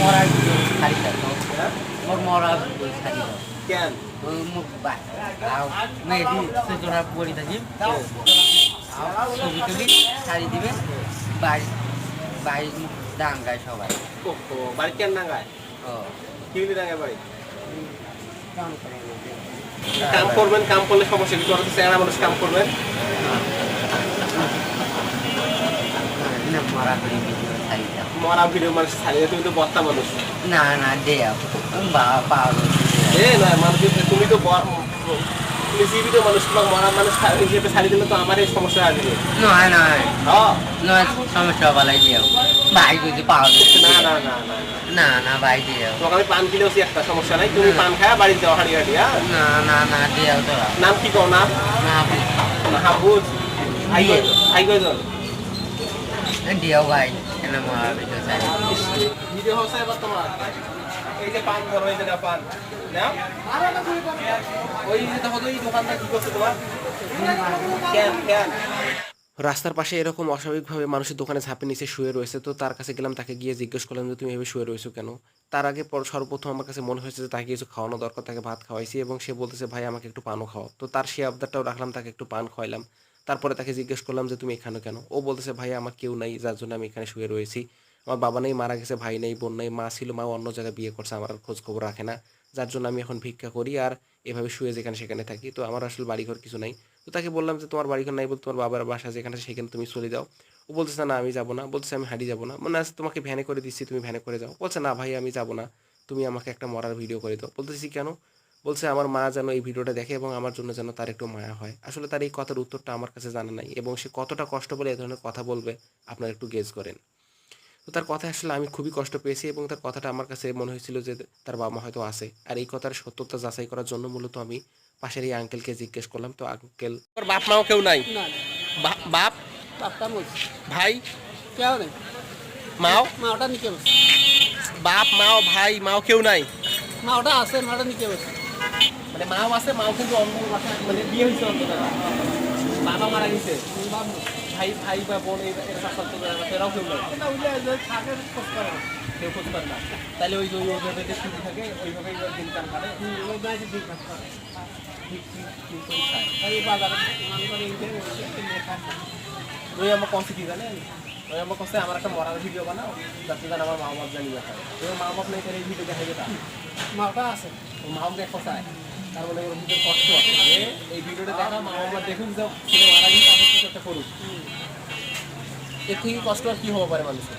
মরা ছাড়ি। দাও? মোর মরা ছাড়ি দাও। কেন? ওই মুখ আও মেয়েটি সুতরা পড়ি থাকি ছবি টবি ছাড়ি দিবে বাই বাই ডাঙ্গায় সবাই। বাড়ি কেন ডাঙ্গায় ও। কি ডাঙ্গায় বাড়ি? কাম করবেন কাম করলে সমস্যা কি? চেহারা মানুষ কাম করবেন না মরা করে ভিডিও ছাড়ি দাও। মরা ভিডিও মানুষ ছাড়িয়ে তুমি তো মানুষ। না না দেও বাবা পাগল এ নয় মানুষ তুমি তো তুমি জীবিত মানুষ তোমাকে মরা মানুষ ছাড়ি- হিসেবে ছাড়ি দিলে তো আমার এই সমস্যা আসবে নয় নয় নয় সমস্যা বলাই দিও। ভাই বুঝি পাগল না না না না না। না ভাই দিও তোমাকে আমি পান কিনেওছি একটা সমস্যা নাই। তুমি পান খায় বাড়ি যাও হাঁড়ি হাঁড়ি না না না দিও তোরা। নাম কি কও নাম? না মাহবুজ ভাই কয়জন? এই পান ধরো এই পান নাও ওই যে দেখো তো এই দোকানদার কি করছে তোমার? কেন কেন রাস্তার পাশে এরকম অস্বাভাবিকভাবে মানুষের দোকানে ঝাঁপে নিচে শুয়ে রয়েছে তো তার কাছে গেলাম তাকে গিয়ে জিজ্ঞেস করলাম যে তুমি এভাবে শুয়ে রয়েছো কেন? তার আগে পর সর্বপ্রথম আমার কাছে মনে হয়েছে যে তাকে কিছু খাওয়ানো দরকার তাকে ভাত খাওয়াইছি এবং সে বলতেছে ভাই আমাকে একটু পানও খাওয়াও। তো তার সে আবদারটাও রাখলাম তাকে একটু পান খাওয়াইলাম। তারপরে তাকে জিজ্ঞেস করলাম যে, তুমি এখানে কেন? ও বলতেছে, ভাই, আমার কেউ নাই, যার জন্য আমি এখানে শুয়ে রয়েছি। আমার বাবা নেই, মারা গেছে, ভাই নেই, বোন নেই, মা ছিল, মা অন্য জায়গায় বিয়ে করছে, আমার খোঁজ খবর রাখে না। যার জন্য আমি এখন ভিক্ষা করি আর এভাবে শুয়ে যেখানে সেখানে থাকি। তো আমার আসলে বাড়িঘর কিছু নাই। তো তাকে বললাম যে, তোমার বাড়িঘর নাই বলতে তোমার বাবার বাসা যেখানে সেখানে তুমি চলে যাও। ও বলতেছে, না, আমি যাব না। বলতেছে, আমি হাঁটি যাব না। মানে আজ তোমাকে ভ্যানে করে দিচ্ছি, তুমি ভ্যানে করে যাও। বলছে, না, ভাই, আমি যাব না। তুমি আমাকে একটা মরার ভিডিও করে দাও। বলতেছি, কেন? বলছে আমার মা যেন এই ভিডিওটা দেখে এবং আমার জন্য যেন তার একটু মায়া হয়। আসলে তার এই কথার উত্তরটা আমার কাছে জানা নাই এবং সে কতটা কষ্ট বলে এ ধরনের কথা বলবে আপনারা একটু গেজ করেন। তো তার কথা আসলে আমি খুবই কষ্ট পেয়েছি এবং তার কথাটা আমার কাছে মনে হয়েছিল যে তার বাবা হয়তো আছে। আর এই কথার সত্যতা যাচাই করার জন্য মূলত আমি পাশের এই আঙ্কেলকে জিজ্ঞেস করলাম তো আঙ্কেল বাপ মাও কেউ নাই? বাপ? ভাই? কেউ নেই মাও? মা ওটা নিচে বসে। বাপ মাও ভাই মাও কেউ নাই? মা ওটা আছে মাটা নিচে বসে। মানে মাও আছে মাও কিন্তু অন্য মানে বিয়ে হয়েছে জায়গায়। বাবা মারা গেছে। ভাই ভাই বা বোন এর শাসন এরাও কেউ নাই। কেউ করতে পারে না। তাহলে ওই যে ওইভাবে যে থাকে ওইভাবেই দিন কান কাটে দিন কাজ করে করে করে ওই আমার কষ্ট কি জানেন? ওই আমার কষ্ট আমার একটা মরার ভিডিও বানাও। যাতে যেন আমার মা বাপ জানি দেখায় ওই মা বাপ নেই ভিডিও দেখা যেটা মাওটা আছে। ও মা বাপকে খসায় তার মানে কষ্ট আছে এই ভিডিওটা দেখা মা বাবা দেখুন মারা গেছে আমি কিছু একটা করুক। এর থেকে কষ্ট আর কি হওয়া পারে মানুষের?